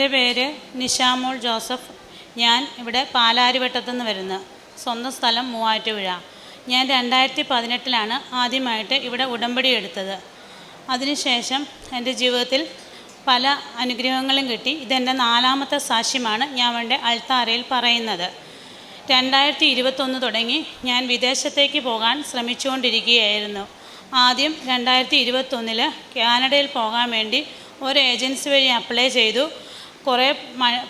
എന്റെ പേര് നിഷാമോൾ ജോസഫ്. ഞാൻ ഇവിടെ പാലാരിവട്ടത്തു നിന്ന് വരുന്നത് സ്വന്തം സ്ഥലം മൂവാറ്റുപുഴ. ഞാൻ രണ്ടായിരത്തി പതിനെട്ടിലാണ് ആദ്യമായിട്ട് ഇവിടെ ഉടമ്പടി എടുത്തത്. അതിനുശേഷം എന്റെ ജീവിതത്തിൽ പല അനുഗ്രഹങ്ങളും കിട്ടി. ഇതെന്റെ നാലാമത്തെ സാക്ഷ്യമാണ് ഞാൻ വേണ്ട അൾത്താരയിൽ പറയുന്നത്. രണ്ടായിരത്തി ഇരുപത്തൊന്ന് തുടങ്ങി ഞാൻ വിദേശത്തേക്ക് പോകാൻ ശ്രമിച്ചുകൊണ്ടിരിക്കുകയായിരുന്നു. ആദ്യം രണ്ടായിരത്തി ഇരുപത്തൊന്നിൽ കാനഡയിൽ പോകാൻ വേണ്ടി ഒരു ഏജൻസി വഴി അപ്ലൈ ചെയ്തു. കുറേ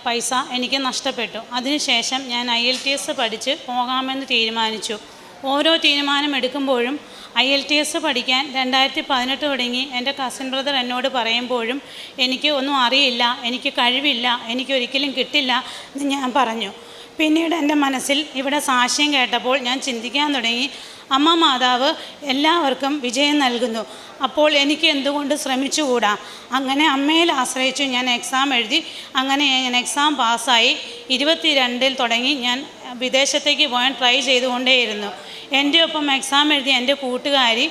പൈസ എനിക്ക് നഷ്ടപ്പെട്ടു. അതിനുശേഷം ഞാൻ ഐ എൽ ടി എസ് പഠിച്ച് പോകാമെന്ന് തീരുമാനിച്ചു. ഓരോ തീരുമാനം എടുക്കുമ്പോഴും ഐ എൽ ടി എസ് പഠിക്കാൻ രണ്ടായിരത്തി പതിനെട്ട് തുടങ്ങി എന്റെ കസിൻ ബ്രദർ എന്നോട് പറയുമ്പോഴും എനിക്ക് ഒന്നും അറിയില്ല എനിക്ക് കഴിവില്ല എനിക്ക് ഒരിക്കലും കിട്ടില്ല എന്ന് ഞാൻ പറഞ്ഞു. പിന്നീട് എന്റെ മനസ്സിൽ ഇവിടെ സാക്ഷ്യം കേട്ടപ്പോൾ ഞാൻ ചിന്തിക്കാൻ തുടങ്ങി അമ്മ മാതാവ് എല്ലാവർക്കും വിജയം നൽകുന്നു. അപ്പോൾ എനിക്ക് എന്തുകൊണ്ട് ശ്രമിച്ചുകൂടാ? അങ്ങനെ അമ്മയിൽ ആശ്രയിച്ചു ഞാൻ എക്സാം എഴുതി അങ്ങനെ ഞാൻ എക്സാം പാസ്സായി. ഇരുപത്തി രണ്ടിൽ തുടങ്ങി ഞാൻ വിദേശത്തേക്ക് പോകാൻ ട്രൈ ചെയ്തുകൊണ്ടേയിരുന്നു. എന്റെ ഒപ്പം എക്സാം എഴുതി എന്റെ കൂട്ടുകാരി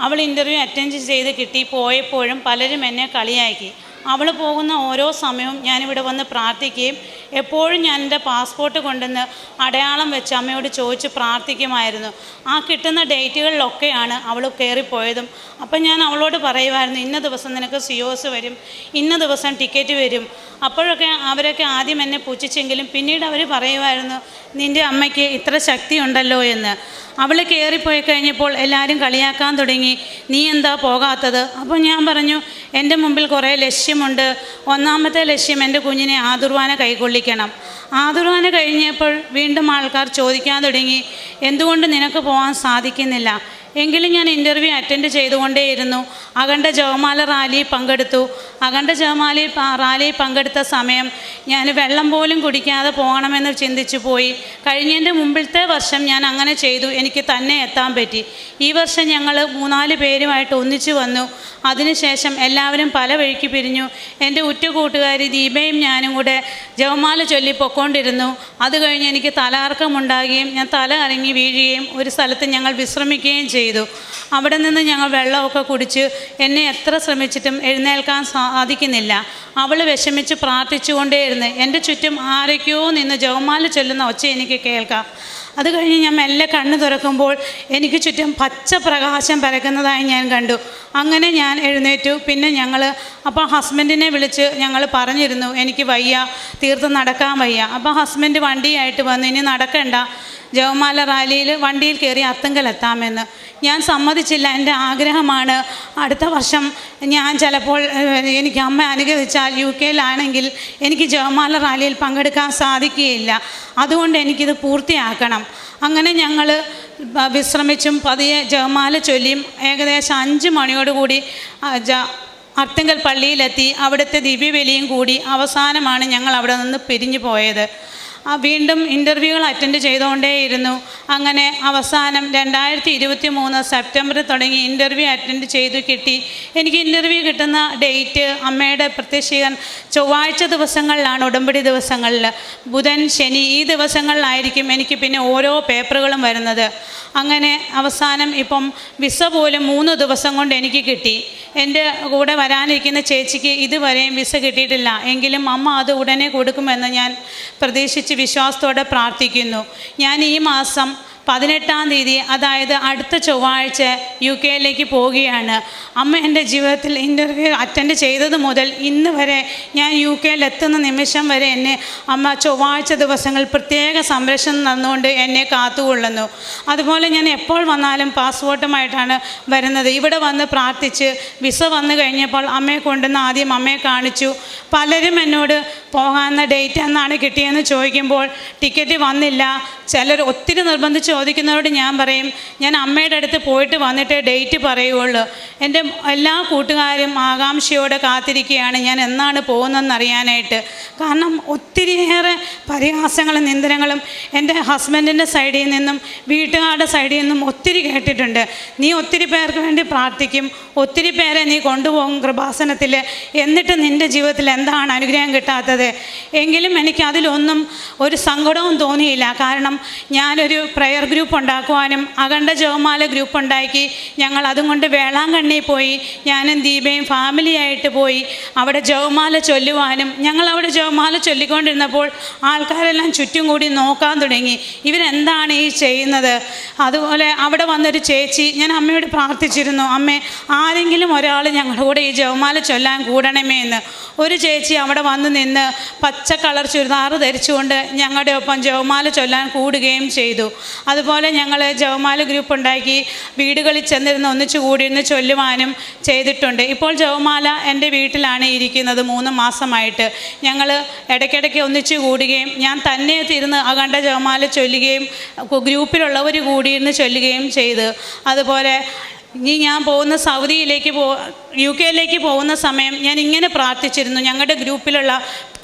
അവൾ ഇന്റർവ്യൂ അറ്റൻഡ് ചെയ്ത് കിട്ടി. പോയപ്പോഴും പലരും എന്നെ കളിയാക്കി. അവൾ പോകുന്ന ഓരോ സമയവും ഞാനിവിടെ വന്ന് പ്രാർത്ഥിക്കുകയും എപ്പോഴും ഞാൻ എന്റെ പാസ്പോർട്ട് കൊണ്ടുവന്ന് അടയാളം വെച്ച് അമ്മയോട് ചോദിച്ച് പ്രാർത്ഥിക്കുമായിരുന്നു. ആ കിട്ടുന്ന ഡേറ്റുകളിലൊക്കെയാണ് അവൾ കയറിപ്പോയതും. അപ്പം ഞാൻ അവളോട് പറയുമായിരുന്നു ഇന്ന ദിവസം നിനക്ക് സിയോസ് വരും ഇന്ന ദിവസം ടിക്കറ്റ് വരും. അപ്പോഴൊക്കെ അവരൊക്കെ ആദ്യം എന്നെ പുച്ഛിച്ചെങ്കിലും പിന്നീട് അവർ പറയുമായിരുന്നു നിന്റെ അമ്മയ്ക്ക് ഇത്ര ശക്തി ഉണ്ടല്ലോ എന്ന്. അവൾ കയറിപ്പോയി കഴിഞ്ഞപ്പോൾ എല്ലാവരും കളിയാക്കാൻ തുടങ്ങി നീ എന്താ പോകാത്തത്? അപ്പോൾ ഞാൻ പറഞ്ഞു എന്റെ മുമ്പിൽ കുറേ ലക്ഷ്യമുണ്ട്. ഒന്നാമത്തെ ലക്ഷ്യം എന്റെ കുഞ്ഞിനെ ആതുർവാന കൈകൊള്ളിക്കണം ആതുർവാന കഴിഞ്ഞപ്പോൾ വീണ്ടും ആൾക്കാർ ചോദിക്കാൻ തുടങ്ങി എന്തുകൊണ്ട് നിനക്ക് പോകാൻ സാധിക്കുന്നില്ല? എങ്കിലും ഞാൻ ഇന്റർവ്യൂ അറ്റൻഡ് ചെയ്തുകൊണ്ടേയിരുന്നു. അഖണ്ഡ ജവമാല റാലി പങ്കെടുത്തു. അഖണ്ഡ ജവമാലി റാലി പങ്കെടുത്ത സമയം ഞാൻ വെള്ളം പോലും കുടിക്കാതെ പോകണമെന്ന് ചിന്തിച്ചു പോയി. കഴിഞ്ഞതിന്റെ മുമ്പിലത്തെ വർഷം ഞാൻ അങ്ങനെ ചെയ്തു. എനിക്ക് തന്നെ എത്താൻ പറ്റി. ഈ വർഷം ഞങ്ങൾ മൂന്നാൽ പേരുമായിട്ട് ഒന്നിച്ചു വന്നു. അതിനുശേഷം എല്ലാവരും പല വഴിക്ക് പിരിഞ്ഞു. എന്റെ ഉറ്റ കൂട്ടുകാരി ദീപയും ഞാനും കൂടെ ജവമാല ചൊല്ലി പൊക്കോണ്ടിരുന്നു അത് കഴിഞ്ഞ് എനിക്ക് തലകറക്കമുണ്ടാകുകയും ഞാൻ തല അറങ്ങി വീഴുകയും ഒരു സ്ഥലത്ത് ഞങ്ങൾ വിശ്രമിക്കുകയും ചെയ്തു. അവിടെ നിന്ന് ഞങ്ങൾ വെള്ളമൊക്കെ കുടിച്ച് എന്നെ എത്ര ശ്രമിച്ചിട്ടും എഴുന്നേൽക്കാൻ സാധിക്കുന്നില്ല. അവൾ വിഷമിച്ച് പ്രാർത്ഥിച്ചുകൊണ്ടേയിരുന്നു. എന്റെ ചുറ്റും ആരൊക്കെയോ നിന്ന് ജവമാല ചൊല്ലുന്ന ഒച്ച എനിക്ക് കേൾക്കാം. അത് കഴിഞ്ഞ് ഞാൻ മെല്ലെ കണ്ണ് തുറക്കുമ്പോൾ എനിക്ക് ചുറ്റും പച്ച പ്രകാശം പരക്കുന്നതായി ഞാൻ കണ്ടു. അങ്ങനെ ഞാൻ എഴുന്നേറ്റു. പിന്നെ ഞങ്ങൾ അപ്പോൾ ഹസ്ബൻഡിനെ വിളിച്ച് ഞങ്ങൾ പറഞ്ഞിരുന്നു എനിക്ക് വയ്യ തീർത്ത് നടക്കാൻ വയ്യ. അപ്പോൾ ഹസ്ബൻഡ് വണ്ടിയായിട്ട് വന്നു. ഇനി നടക്കണ്ട. ജവമാല റാലിയിൽ വണ്ടിയിൽ കയറി അത്തങ്കലെത്താമെന്ന് ഞാൻ സമ്മതിച്ചില്ല. എന്റെ ആഗ്രഹമാണ്. അടുത്ത വർഷം ഞാൻ ചിലപ്പോൾ എനിക്ക് അമ്മ അനുഗ്രഹിച്ചാൽ യു കെയിലാണെങ്കിൽ എനിക്ക് ജവമാല റാലിയിൽ പങ്കെടുക്കാൻ സാധിക്കുകയില്ല. അതുകൊണ്ട് എനിക്കിത് പൂർത്തിയാക്കണം. അങ്ങനെ ഞങ്ങൾ വിശ്രമിച്ചും പതിയെ ജവമാല ചൊല്ലിയും ഏകദേശം അഞ്ച് മണിയോടുകൂടി അർത്തിങ്കൽ പള്ളിയിലെത്തി. അവിടുത്തെ ദിവ്യബലിയും കൂടി അവസാനമാണ് ഞങ്ങൾ അവിടെ നിന്ന് പിരിഞ്ഞു പോയത്. വീണ്ടും ഇന്റർവ്യൂകൾ അറ്റൻഡ് ചെയ്തുകൊണ്ടേയിരുന്നു. അങ്ങനെ അവസാനം രണ്ടായിരത്തി ഇരുപത്തി മൂന്ന് സെപ്റ്റംബറിൽ തുടങ്ങി ഇന്റർവ്യൂ അറ്റൻഡ് ചെയ്തു കിട്ടി. എനിക്ക് ഇന്റർവ്യൂ കിട്ടുന്ന ഡേറ്റ് അമ്മയുടെ പ്രത്യക്ഷീകൻ ചൊവ്വാഴ്ച ദിവസങ്ങളിലാണ് ഉടമ്പടി ദിവസങ്ങളിൽ. ബുധൻ ശനി ഈ ദിവസങ്ങളിലായിരിക്കും എനിക്ക് പിന്നെ ഓരോ പേപ്പറുകളും വരുന്നത്. അങ്ങനെ അവസാനം ഇപ്പം വിസ പോലും മൂന്ന് ദിവസം കൊണ്ട് എനിക്ക് കിട്ടി. എന്റെ കൂടെ വരാനിരിക്കുന്ന ചേച്ചിക്ക് ഇതുവരെയും വിസ കിട്ടിയിട്ടില്ല. എങ്കിലും അമ്മ അത് ഉടനെ കൊടുക്കുമെന്ന് ഞാൻ പ്രതീക്ഷിച്ച് വിശ്വാസത്തോടെ പ്രാർത്ഥിക്കുന്നു. ഞാൻ ഈ മാസം പതിനെട്ടാം തീയതി അതായത് അടുത്ത ചൊവ്വാഴ്ച യു കെയിലേക്ക് പോവുകയാണ്. അമ്മ എന്റെ ജീവിതത്തിൽ ഇന്റർവ്യൂ അറ്റൻഡ് ചെയ്തത് മുതൽ ഇന്ന് വരെ ഞാൻ യു കെയിൽ എത്തുന്ന നിമിഷം വരെ എന്നെ അമ്മ ചൊവ്വാഴ്ച ദിവസങ്ങൾ പ്രത്യേക സംരക്ഷണം തന്നുകൊണ്ട് എന്നെ കാത്തുകൊള്ളുന്നു. അതുപോലെ ഞാൻ എപ്പോൾ വന്നാലും പാസ്പോർട്ടുമായിട്ടാണ് വരുന്നത്. ഇവിടെ വന്ന് പ്രാർത്ഥിച്ച് വിസ വന്നു കഴിഞ്ഞപ്പോൾ അമ്മയെ കൊണ്ടുവന്ന് ആദ്യം അമ്മയെ കാണിച്ചു. പലരും എന്നോട് പോകാവുന്ന ഡേറ്റ് എന്നാണ് കിട്ടിയെന്ന് ചോദിക്കുമ്പോൾ ടിക്കറ്റ് വന്നില്ല. ചിലർ ഒത്തിരി നിർബന്ധിച്ച് ചോദിക്കുന്നവരോട് ഞാൻ പറയും ഞാൻ അമ്മയുടെ അടുത്ത് പോയിട്ട് വന്നിട്ട് ഡേറ്റ് പറയുള്ളൂ. എന്റെ എല്ലാ കൂട്ടുകാരും ആകാംക്ഷയോടെ കാത്തിരിക്കുകയാണ്. ഞാൻ എന്നാണ് പോകുന്നതെന്ന് അറിയാനായിട്ട് കാരണം ഒത്തിരിയേറെ പരിഹാസങ്ങളും നിന്ദനങ്ങളും എന്റെ ഹസ്ബൻഡിന്റെ സൈഡിൽ നിന്നും വീട്ടുകാരുടെ സൈഡിൽ നിന്നും ഒത്തിരി കേട്ടിട്ടുണ്ട്. നീ ഒത്തിരി പേർക്ക് വേണ്ടി പ്രാർത്ഥിക്കും. ഒത്തിരി പേരെ നീ കൊണ്ടുപോകും കൃപാസനത്തിൽ. എന്നിട്ട് നിന്റെ ജീവിതത്തിൽ എന്താണ് അനുഗ്രഹം കിട്ടാത്തത്? എങ്കിലും എനിക്ക് അതിലൊന്നും ഒരു സങ്കടവും തോന്നിയില്ല. കാരണം ഞാനൊരു പ്രയർ ഗ്രൂപ്പ് ഉണ്ടാക്കുവാനും അഖണ്ഡ ജവമാല ഗ്രൂപ്പ് ഉണ്ടാക്കി ഞങ്ങൾ അതും കൊണ്ട് വേളാങ്കണ്ണി പോയി ഞാനും ദീപയും ഫാമിലിയായിട്ട് പോയി അവിടെ ജവമാല ചൊല്ലുവാനും ഞങ്ങൾ അവിടെ ജവമാല ചൊല്ലിക്കൊണ്ടിരുന്നപ്പോൾ ആൾക്കാരെല്ലാം ചുറ്റും കൂടി നോക്കാൻ തുടങ്ങി. ഇവരെന്താണ് ഈ ചെയ്യുന്നത്? അതുപോലെ അവിടെ വന്നൊരു ചേച്ചി ഞാൻ അമ്മയോട് പ്രാർത്ഥിച്ചിരുന്നു അമ്മേ ആരെങ്കിലും ഒരാൾ ഞങ്ങളുടെ കൂടെ ഈ ജവമാല ചൊല്ലാൻ കൂടണമേ എന്ന്. ഒരു ചേച്ചി അവിടെ വന്ന് നിന്ന് പച്ച കളർ ചുരിദാറ് ധരിച്ചുകൊണ്ട് ഞങ്ങളുടെ ഒപ്പം ജവമാല ചൊല്ലാൻ കൂടുകയും ചെയ്തു. അതുപോലെ ഞങ്ങൾ ജവമാല ഗ്രൂപ്പ് ഉണ്ടാക്കി വീടുകളിൽ ചെന്നിരുന്ന് ഒന്നിച്ചു കൂടിയിരുന്ന് ചൊല്ലുവാനും ചെയ്തിട്ടുണ്ട്. ഇപ്പോൾ ജവമാല എന്റെ വീട്ടിലാണ് ഇരിക്കുന്നത്. മൂന്ന് മാസമായിട്ട് ഞങ്ങൾ ഇടയ്ക്കിടയ്ക്ക് ഒന്നിച്ചു കൂടുകയും ഞാൻ തന്നെ ഇരുന്ന് അഖണ്ഡ ജവമാല ചൊല്ലുകയും ഗ്രൂപ്പിലുള്ളവർ കൂടിയിരുന്ന് ചൊല്ലുകയും ചെയ്ത്. അതുപോലെ ഇനി ഞാൻ പോകുന്ന സൗദിയിലേക്ക് പോ യു കെയിലേക്ക് പോകുന്ന സമയം ഞാൻ ഇങ്ങനെ പ്രാർത്ഥിച്ചിരുന്നു. ഞങ്ങളുടെ ഗ്രൂപ്പിലുള്ള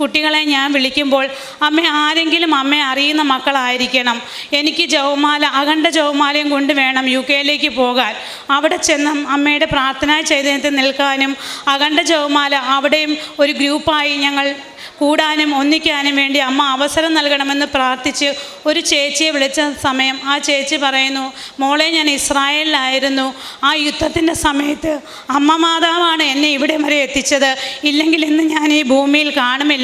കുട്ടികളെ ഞാൻ വിളിക്കുമ്പോൾ അമ്മ ആരെങ്കിലും അമ്മ അറിയുന്ന മക്കളായിരിക്കണം. എനിക്ക് ജവമാല അഖണ്ഡ ജവമാലയും കൊണ്ട് വേണം യു കെയിലേക്ക് പോകാൻ. അവിടെ ചെന്ന് അമ്മയുടെ പ്രാർത്ഥന ചെയ്തതിനകത്ത് നിൽക്കാനും അഖണ്ഡ ജവമാല അവിടെയും ഒരു ഗ്രൂപ്പായി ഞങ്ങൾ കൂടാനും ഒന്നിക്കാനും വേണ്ടി അമ്മ അവസരം നൽകണമെന്ന് പ്രാർത്ഥിച്ച് ഒരു ചേച്ചിയെ വിളിച്ച സമയം ആ ചേച്ചി പറയുന്നു മോളെ ഞാൻ ഇസ്രായേലിലായിരുന്നു. ആ യുദ്ധത്തിന്റെ സമയത്ത് അമ്മ മാതാവാണ് എന്നെ ഇവിടെ വരെ എത്തിച്ചത്. ഇല്ലെങ്കിൽ ഇന്ന് ഞാൻ ഈ ഭൂമിയിൽ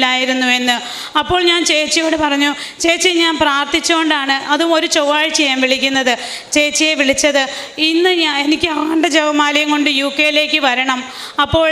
കാണുമില്ലായിരുന്നു എന്ന് അപ്പോൾ ഞാൻ ചേച്ചിയോട് പറഞ്ഞു ചേച്ചി ഞാൻ പ്രാർത്ഥിച്ചുകൊണ്ടാണ് അതും ഒരു ചൊവ്വാഴ്ച ഞാൻ വിളിക്കുന്നത്. ചേച്ചിയെ വിളിച്ചത് ഇന്ന് ഞാൻ എനിക്ക് ആണ്ട ജവമാലയും കൊണ്ട് യു കെയിലേക്ക് വരണം. അപ്പോൾ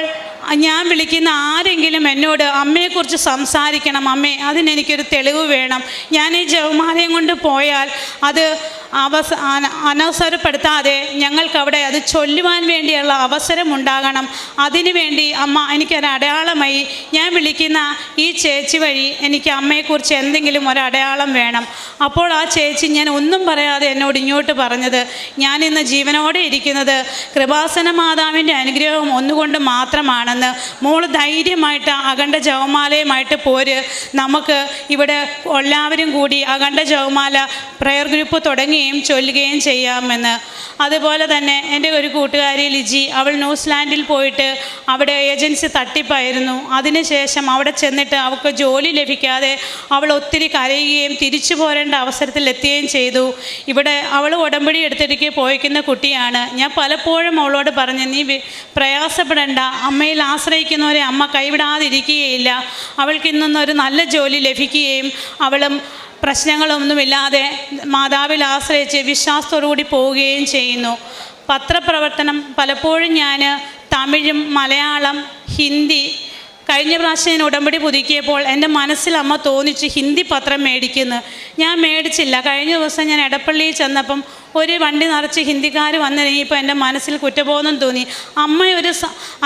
ഞാൻ വിളിക്കുന്ന ആരെങ്കിലും എന്നോട് അമ്മയെക്കുറിച്ച് സംസാരിക്കണം അമ്മേ അതിനെനിക്കൊരു തെളിവ് വേണം. ഞാൻ ഈ ജവമാലയം കൊണ്ട് പോയാൽ അത് അവസ അന- അനവസരപ്പെടുത്താതെ ഞങ്ങൾക്കവിടെ അത് ചൊല്ലുവാൻ വേണ്ടിയുള്ള അവസരം ഉണ്ടാകണം അതിനുവേണ്ടി അമ്മ എനിക്കൊരു അടയാളമായി ഞാൻ വിളിക്കുന്ന ഈ ചേച്ചി വഴി എനിക്ക് അമ്മയെക്കുറിച്ച് എന്തെങ്കിലും ഒരു അടയാളം വേണം. അപ്പോൾ ആ ചേച്ചി ഞാൻ ഒന്നും പറയാതെ എന്നോട് ഇങ്ങോട്ട് പറഞ്ഞത് ഞാനിന്ന് ജീവനോടെ ഇരിക്കുന്നത് കൃപാസന മാതാവിന്റെ അനുഗ്രഹം ഒന്നുകൊണ്ട് മാത്രമാണെന്ന്. മോൾ ധൈര്യമായിട്ട് അഖണ്ഡ ജവമാലയുമായിട്ട് പോര്. നമുക്ക് ഇവിടെ എല്ലാവരും കൂടി അഖണ്ഡ ജവമാല പ്രെയർ ഗ്രൂപ്പ് തുടങ്ങുകയും ചൊല്ലുകയും ചെയ്യാമെന്ന്. അതുപോലെ തന്നെ എന്റെ ഒരു കൂട്ടുകാരി ലിജി അവൾ ന്യൂസിലാൻഡിൽ പോയിട്ട് അവിടെ ഏജൻസി തട്ടിപ്പായിരുന്നു. അതിനുശേഷം അവിടെ ചെന്നിട്ട് അവൾക്ക് ജോലി ലഭിക്കാതെ അവൾ ഒത്തിരി കരയുകയും തിരിച്ചു പോരേണ്ട അവസരത്തിൽ എത്തുകയും ചെയ്തു. ഇവിടെ അവൾ ഉടമ്പടി എടുത്തിടയ്ക്ക് പോയിക്കുന്ന കുട്ടിയാണ്. ഞാൻ പലപ്പോഴും അവളോട് പറഞ്ഞു നീ പ്രയാസപ്പെടേണ്ട. അമ്മയിൽ ആശ്രയിക്കുന്നവരെ അമ്മ കൈവിടാതിരിക്കുകയില്ല. അവൾക്ക് ഇന്നൊരു നല്ല ജോലി ലഭിക്കുകയും അവളും പ്രശ്നങ്ങളൊന്നുമില്ലാതെ മാതാവിൽ ആശ്രയിച്ച് വിശ്വാസത്തോടുകൂടി പോവുകയും ചെയ്യുന്നു. പത്രപ്രവർത്തനം പലപ്പോഴും ഞാൻ തമിഴും മലയാളം ഹിന്ദി കഴിഞ്ഞ പ്രാവശ്യം ഞാൻ ഉടമ്പടി പുതുക്കിയപ്പോൾ എന്റെ മനസ്സിൽ അമ്മ തോന്നിച്ച് ഹിന്ദി പത്രം മേടിക്കുന്നു. ഞാൻ മേടിച്ചില്ല. കഴിഞ്ഞ ദിവസം ഞാൻ എടപ്പള്ളിയിൽ ചെന്നപ്പം ഒരു വണ്ടി നിറച്ച് ഹിന്ദിക്കാർ വന്നിറങ്ങിയപ്പോൾ എന്റെ മനസ്സിൽ കുറ്റബോധം തോന്നി. അമ്മ ഒരു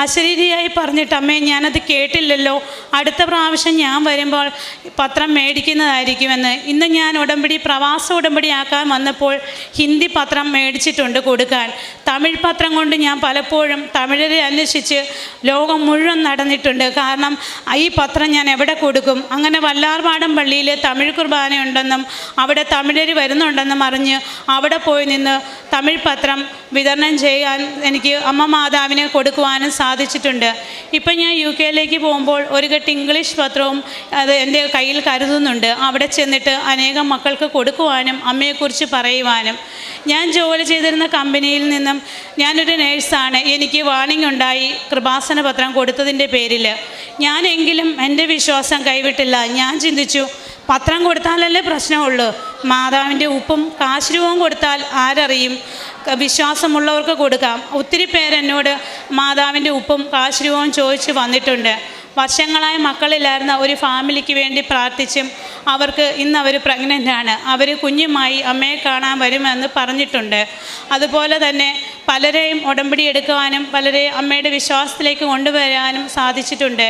അശരീരിയായി പറഞ്ഞിട്ട് അമ്മേ ഞാനത് കേട്ടില്ലല്ലോ. അടുത്ത പ്രാവശ്യം ഞാൻ വരുമ്പോൾ പത്രം മേടിക്കുന്നതായിരിക്കുമെന്ന് ഇന്ന് ഞാൻ ഉടമ്പടി പ്രവാസ ഉടമ്പടി ആക്കാൻ വന്നപ്പോൾ ഹിന്ദി പത്രം മേടിച്ചിട്ടുണ്ട് കൊടുക്കാൻ. തമിഴ് പത്രം കൊണ്ട് ഞാൻ പലപ്പോഴും തമിഴരെ അന്വേഷിച്ച് ലോകം മുഴുവൻ നടന്നിട്ടുണ്ട്. കാരണം ഈ പത്രം ഞാൻ എവിടെ കൊടുക്കും? അങ്ങനെ വല്ലാർപാടം പള്ളിയിൽ തമിഴ് കുർബാനയുണ്ടെന്നും അവിടെ തമിഴർ വരുന്നുണ്ടെന്നും അറിഞ്ഞ് അവിടെ പോയി നിന്ന് തമിഴ് പത്രം വിതരണം ചെയ്യാൻ എനിക്ക് അമ്മ മാതാവിന് കൊടുക്കുവാനും സാധിച്ചിട്ടുണ്ട്. ഇപ്പം ഞാൻ യു കെയിലേക്ക് പോകുമ്പോൾ ഒരു കെട്ട് ഇംഗ്ലീഷ് പത്രവും അത് എന്റെ കയ്യിൽ കരുതുന്നുണ്ട്. അവിടെ ചെന്നിട്ട് അനേകം മക്കൾക്ക് കൊടുക്കുവാനും അമ്മയെക്കുറിച്ച് പറയുവാനും. ഞാൻ ജോലി ചെയ്തിരുന്ന കമ്പനിയിൽ നിന്നും ഞാനൊരു നേഴ്സാണ്. എനിക്ക് വാണിംഗ് ഉണ്ടായി കൃപാസന പത്രം കൊടുത്തതിന്റെ പേരിൽ. ഞാനെങ്കിലും എന്റെ വിശ്വാസം കൈവിട്ടില്ല. ഞാൻ ചിന്തിച്ചു പത്രം കൊടുത്താലല്ലേ പ്രശ്നമുള്ളൂ. മാതാവിന്റെ ഉപ്പും കാശുരൂപവും കൊടുത്താൽ ആരറിയും? വിശ്വാസമുള്ളവർക്ക് കൊടുക്കാം. ഒത്തിരി പേരെന്നോട് മാതാവിന്റെ ഉപ്പും കാശുരൂപവും ചോദിച്ച് വന്നിട്ടുണ്ട്. വർഷങ്ങളായി മക്കളില്ലായിരുന്ന ഒരു ഫാമിലിക്ക് വേണ്ടി പ്രാർത്ഥിച്ചും അവർക്ക് ഇന്ന് അവർ പ്രഗ്നന്റ് ആണ്. അവർ കുഞ്ഞുമായി അമ്മയെ കാണാൻ വരുമെന്ന് പറഞ്ഞിട്ടുണ്ട്. അതുപോലെ തന്നെ പലരെയും ഉടമ്പടി എടുക്കുവാനും പലരെയും അമ്മയുടെ വിശ്വാസത്തിലേക്ക് കൊണ്ടുവരാനും സാധിച്ചിട്ടുണ്ട്.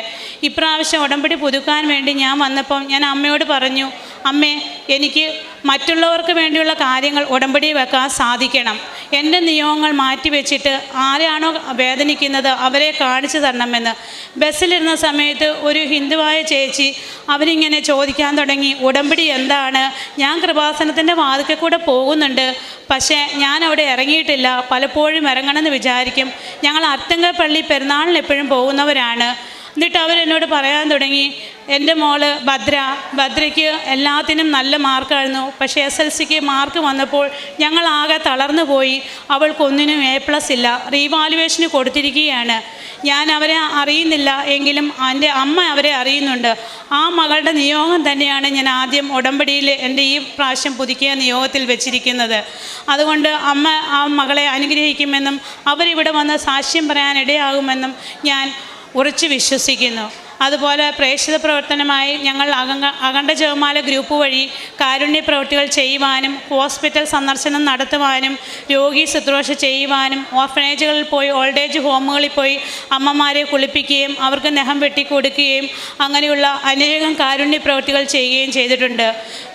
ഇപ്രാവശ്യം ഉടമ്പടി പുതുക്കാൻ വേണ്ടി ഞാൻ വന്നപ്പം ഞാൻ അമ്മയോട് പറഞ്ഞു അമ്മേ എനിക്ക് മറ്റുള്ളവർക്ക് വേണ്ടിയുള്ള കാര്യങ്ങൾ ഉടമ്പടി വെക്കാൻ സാധിക്കണം. എന്റെ നിയമങ്ങൾ മാറ്റിവെച്ചിട്ട് ആരാണോ വേദനിക്കുന്നത് അവരെ കാണിച്ചു തരണമെന്ന്. ബസ്സിലിരുന്ന സമയത്ത് ഒരു ഹിന്ദുവായ ചേച്ചി അവരിങ്ങനെ ചോദിക്കാൻ തുടങ്ങി ഉടമ്പടി എന്താണ്? ഞാൻ കൃപാസനത്തിന്റെ വാതിക്കൽ കൂടെ പോകുന്നുണ്ട്. പക്ഷേ ഞാൻ അവിടെ ഇറങ്ങിയിട്ടില്ല. പലപ്പോഴും ഇറങ്ങണമെന്ന് വിചാരിക്കും. ഞങ്ങൾ അർത്തങ്കപ്പള്ളി പെരുന്നാളിന് എപ്പോഴും പോകുന്നവരാണ്. എന്നിട്ട് അവരെന്നോട് പറയാൻ തുടങ്ങി എന്റെ മോൾ ഭദ്ര. ഭദ്രയ്ക്ക് എല്ലാത്തിനും നല്ല മാർക്കായിരുന്നു. പക്ഷേ എസ് എൽ സിക്ക് മാർക്ക് വന്നപ്പോൾ ഞങ്ങളാകെ തളർന്നു പോയി. അവൾക്കൊന്നിനും എ പ്ലസ് ഇല്ല. റീവാലുവേഷന് കൊടുത്തിരിക്കുകയാണ്. ഞാൻ അവരെ അറിയുന്നില്ല എങ്കിലും എന്റെ അമ്മ അവരെ അറിയുന്നുണ്ട്. ആ മകളുടെ നിയോഗം തന്നെയാണ് ഞാൻ ആദ്യം ഉടമ്പടിയിൽ എന്റെ ഈ പ്രാവശ്യം പുതുക്കിയ നിയോഗത്തിൽ വെച്ചിരിക്കുന്നത്. അതുകൊണ്ട് അമ്മ ആ മകളെ അനുഗ്രഹിക്കുമെന്നും അവരിവിടെ വന്ന് സാക്ഷ്യം പറയാൻ ഇടയാകുമെന്നും ഞാൻ ഉറച്ചു വിശ്വസിക്കുന്നു. അതുപോലെ പ്രേക്ഷിത പ്രവർത്തനമായി ഞങ്ങൾ അകങ്ക അഖണ്ഡ ജവമാല ഗ്രൂപ്പ് വഴി കാരുണ്യ പ്രവൃത്തികൾ ചെയ്യുവാനും ഹോസ്പിറ്റൽ സന്ദർശനം നടത്തുവാനും രോഗി ശുശ്രൂഷ ചെയ്യുവാനും ഓർഫനേജുകളിൽ പോയി ഓൾഡ് ഏജ് ഹോമുകളിൽ പോയി അമ്മമാരെ കുളിപ്പിക്കുകയും അവർക്ക് നെഹം വെട്ടിക്കൊടുക്കുകയും അങ്ങനെയുള്ള അനേകം കാരുണ്യ പ്രവൃത്തികൾ ചെയ്യുകയും ചെയ്തിട്ടുണ്ട്.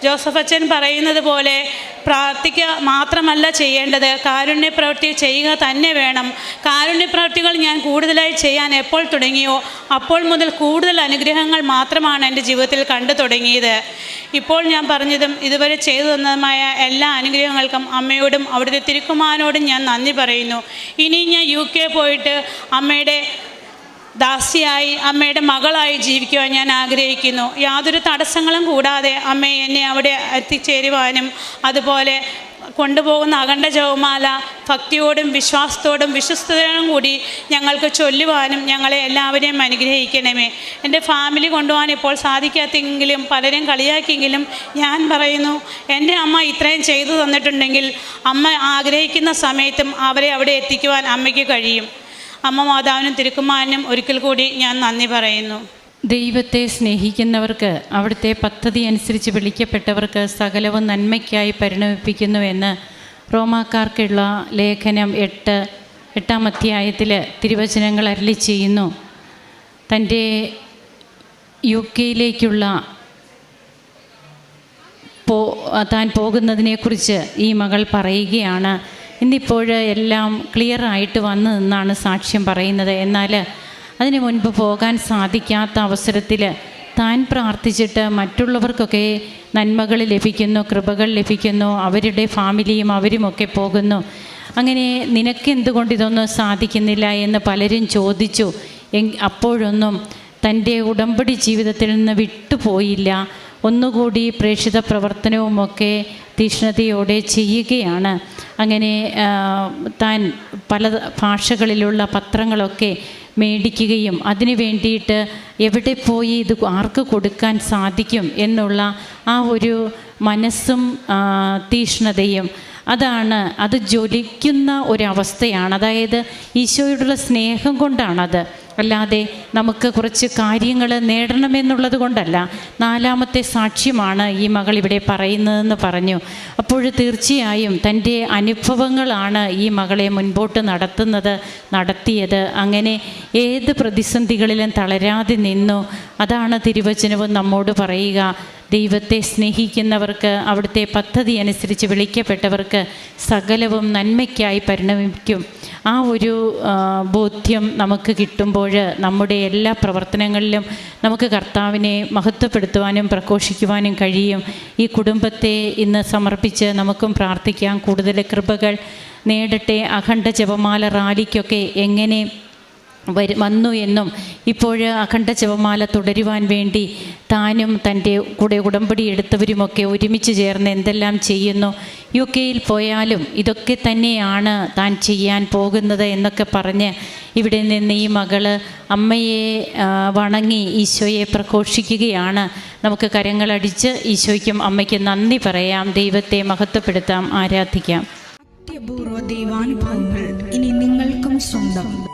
ജോസഫ് അച്ഛൻ പറയുന്നത് പോലെ പ്രാർത്ഥിക്കുക മാത്രമല്ല ചെയ്യേണ്ടത്. കാരുണ്യ പ്രവൃത്തി ചെയ്യുക തന്നെ വേണം. കാരുണ്യ പ്രവൃത്തികൾ ഞാൻ കൂടുതലായി ചെയ്യാൻ എപ്പോൾ തുടങ്ങിയോ അപ്പോൾ മുതൽ കൂടുതൽ അനുഗ്രഹങ്ങൾ മാത്രമാണ് എന്റെ ജീവിതത്തിൽ കണ്ടു തുടങ്ങിയത്. ഇപ്പോൾ ഞാൻ പറഞ്ഞതും ഇതുവരെ ചെയ്തു തന്നതുമായ എല്ലാ അനുഗ്രഹങ്ങൾക്കും അമ്മയോടും അവിടുത്തെ തിരുക്കുമാനോടും ഞാൻ നന്ദി പറയുന്നു. ഇനി ഞാൻ യു കെ പോയിട്ട് അമ്മയുടെ ദാസിയായി അമ്മയുടെ മകളായി ജീവിക്കുവാൻ ഞാൻ ആഗ്രഹിക്കുന്നു. യാതൊരു തടസ്സങ്ങളും കൂടാതെ അമ്മ എന്നെ അവിടെ എത്തിച്ചേരുവാനും അതുപോലെ കൊണ്ടുപോകുന്ന അഖണ്ഡ ജവമാല ഭക്തിയോടും വിശ്വാസത്തോടും വിശ്വസ്തയോടും കൂടി ഞങ്ങൾക്ക് ചൊല്ലുവാനും ഞങ്ങളെ എല്ലാവരെയും അനുഗ്രഹിക്കണമേ. എന്റെ ഫാമിലി കൊണ്ടുപോകാൻ ഇപ്പോൾ സാധിക്കാത്തെങ്കിലും പലരും കളിയാക്കിയെങ്കിലും ഞാൻ പറയുന്നു എന്റെ അമ്മ ഇത്രയും ചെയ്തു തന്നിട്ടുണ്ടെങ്കിൽ അമ്മ ആഗ്രഹിക്കുന്ന സമയത്തും അവരെ അവിടെ എത്തിക്കുവാൻ അമ്മയ്ക്ക് കഴിയും. അമ്മ മാതാവിനും തിരുക്കുമാരനും ഒരിക്കൽ കൂടി ഞാൻ നന്ദി പറയുന്നു. ദൈവത്തെ സ്നേഹിക്കുന്നവർക്ക് അവിടുത്തെ പദ്ധതി അനുസരിച്ച് വിളിക്കപ്പെട്ടവർക്ക് സകലവും നന്മയ്ക്കായി പരിണമിപ്പിക്കുന്നുവെന്ന് റോമാക്കാർക്കുള്ള ലേഖനം എട്ട് എട്ടാം അധ്യായത്തിൽ തിരുവചനങ്ങൾ അരളി ചെയ്യുന്നു. തന്റെ യു കെയിലേക്കുള്ള പോ താൻ പോകുന്നതിനെക്കുറിച്ച് ഈ മകൾ പറയുകയാണ്. ഇന്നിപ്പോൾ എല്ലാം ക്ലിയർ ആയിട്ട് വന്നു നിന്നാണ് സാക്ഷ്യം പറയുന്നത്. എന്നാൽ അതിനു മുൻപ് പോകാൻ സാധിക്കാത്ത അവസരത്തിൽ താൻ പ്രാർത്ഥിച്ചിട്ട് മറ്റുള്ളവർക്കൊക്കെ നന്മകൾ ലഭിക്കുന്നു കൃപകൾ ലഭിക്കുന്നു അവരുടെ ഫാമിലിയും അവരുമൊക്കെ പോകുന്നു. അങ്ങനെ നിനക്ക് എന്തുകൊണ്ട് ഇതൊന്നും സാധിക്കുന്നില്ല എന്ന് പലരും ചോദിച്ചു. അപ്പോഴൊന്നും തന്റെ ഉടമ്പടി ജീവിതത്തിൽ നിന്ന് വിട്ടുപോയില്ല. ഒന്നുകൂടി പ്രേക്ഷിത പ്രവർത്തനവുമൊക്കെ തീക്ഷ്ണതയോടെ ചെയ്യുകയാണ്. അങ്ങനെ താൻ പല ഭാഷകളിലുള്ള പത്രങ്ങളൊക്കെ മേടിക്കുകയും അതിനു വേണ്ടിയിട്ട് എവിടെ പോയി ഇത് ആർക്ക് കൊടുക്കാൻ സാധിക്കും എന്നുള്ള ആ ഒരു മനസ്സും തീഷ്ണതയും. അതാണ് അത് ജ്വലിക്കുന്ന ഒരവസ്ഥയാണ്. അതായത് ഈശോയോടുള്ള സ്നേഹം കൊണ്ടാണത്. അല്ലാതെ നമുക്ക് കുറച്ച് കാര്യങ്ങൾ നേടണമെന്നുള്ളത് കൊണ്ടല്ല. നാലാമത്തെ സാക്ഷ്യമാണ് ഈ മകൾ ഇവിടെ പറയുന്നതെന്ന് പറഞ്ഞു. അപ്പോൾ തീർച്ചയായും തന്റെ അനുഭവങ്ങളാണ് ഈ മകളെ മുൻപോട്ട് നടത്തുന്നത് നടത്തിയത്. അങ്ങനെ ഏത് പ്രതിസന്ധികളിലും തളരാതെ നിന്നു. അതാണ് തിരുവചനവും നമ്മോട് പറയുക. ദൈവത്തെ സ്നേഹിക്കുന്നവർക്ക് അവിടുത്തെ പദ്ധതി അനുസരിച്ച് വിളിക്കപ്പെട്ടവർക്ക് സകലവും നന്മയ്ക്കായി പരിണമിക്കും. ആ ഒരു ബോധ്യം നമുക്ക് കിട്ടുമ്പോൾ നമ്മുടെ എല്ലാ പ്രവർത്തനങ്ങളിലും നമുക്ക് കർത്താവിനെ മഹത്വപ്പെടുത്തുവാനും പ്രഘോഷിക്കുവാനും കഴിയും. ഈ കുടുംബത്തെ ഇന്ന് സമർപ്പിച്ച് നമുക്കും പ്രാർത്ഥിക്കാം. കൂടുതൽ കൃപകൾ നേടട്ടെ. അഖണ്ഡ ജപമാല റാലിക്കൊക്കെ എങ്ങനെ വരു വന്നു എന്നും ഇപ്പോൾ അഖണ്ഡ ജപമാല തുടരുവാൻ വേണ്ടി താനും തന്റെ കൂടെ ഉടമ്പടി എടുത്തവരുമൊക്കെ ഒരുമിച്ച് ചേർന്ന് എന്തെല്ലാം ചെയ്യുന്നു? യു കെയിൽ പോയാലും ഇതൊക്കെ തന്നെയാണ് താൻ ചെയ്യാൻ പോകുന്നത് എന്നൊക്കെ പറഞ്ഞ് ഇവിടെ നിന്ന് ഈ മകൾ അമ്മയെ വണങ്ങി ഈശോയെ പ്രഘോഷിക്കുകയാണ്. നമുക്ക് കരങ്ങളടിച്ച് ഈശോയ്ക്കും അമ്മയ്ക്കും നന്ദി പറയാം. ദൈവത്തെ മഹത്വപ്പെടുത്താം. ആരാധിക്കാം. ഇനി നിങ്ങൾക്കും സ്വന്തം.